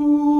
Ей,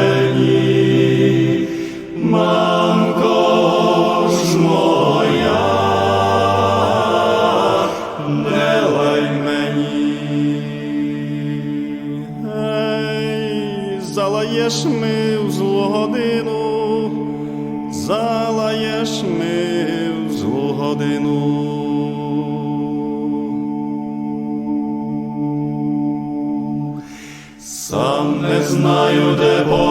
залаєш ми в злу годину. Сам не знаю, де погину,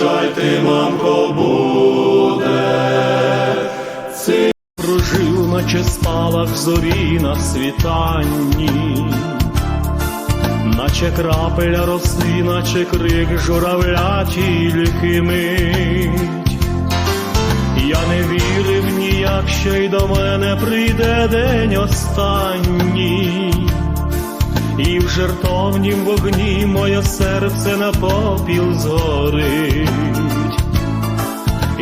Жаль ти, мамко, буде, ці Прожив, наче спалах зорі на світанні, наче крапеля роси, наче крик журавля тільки мить. Я не вірив ніяк, що й до мене прийде день останній, і в жертовнім вогні моє серце на попіл згорить.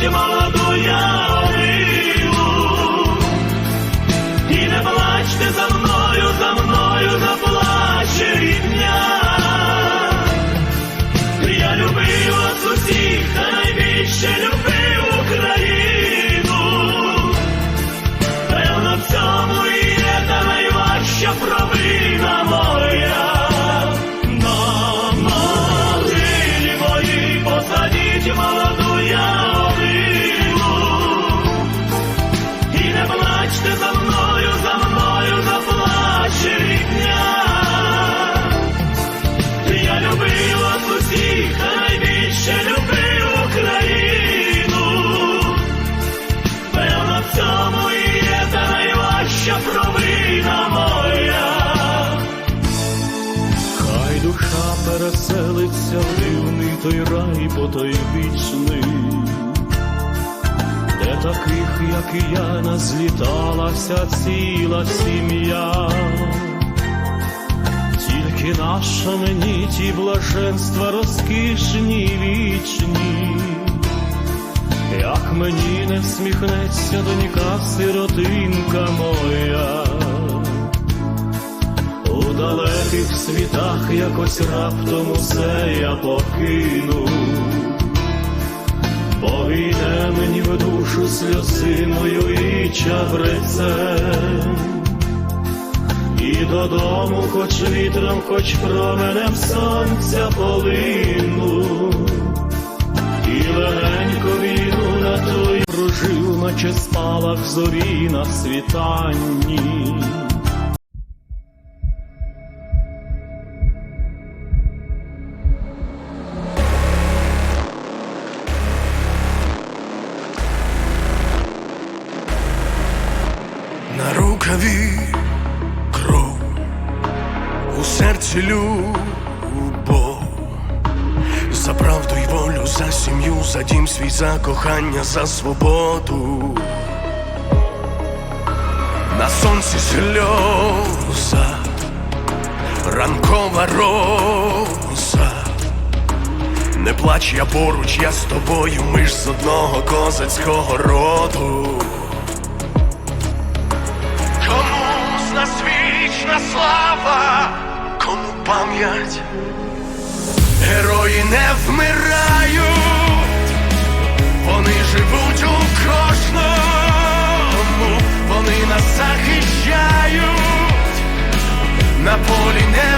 You know. Найважча провина моя. Хай душа переселиться в дивний той рай, бо той вічний, де таких, як і я, назліталася ціла сім'я. Тільки наша мені ті блаженства розкішні вічні, як мені не всміхнеться донька сиротинка моя, у далеких світах якось раптом усе я покину, бо війне мені в душу сльозиною і чабрецем. І додому, хоч вітром, хоч променем сонця полину, наче спалах зорі на світанні. На кров, у серці любов За правду й волю, за сім'ю, за дім свій, за кохання, за свободу. На сонці сльоза, ранкова роза. Не плач, я поруч, я з тобою, ми ж з одного козацького роду. Кому з нас вічна слава, кому пам'ять, герої не вмирають, вони живуть у кожному, вони нас захищають. На полі невидимому,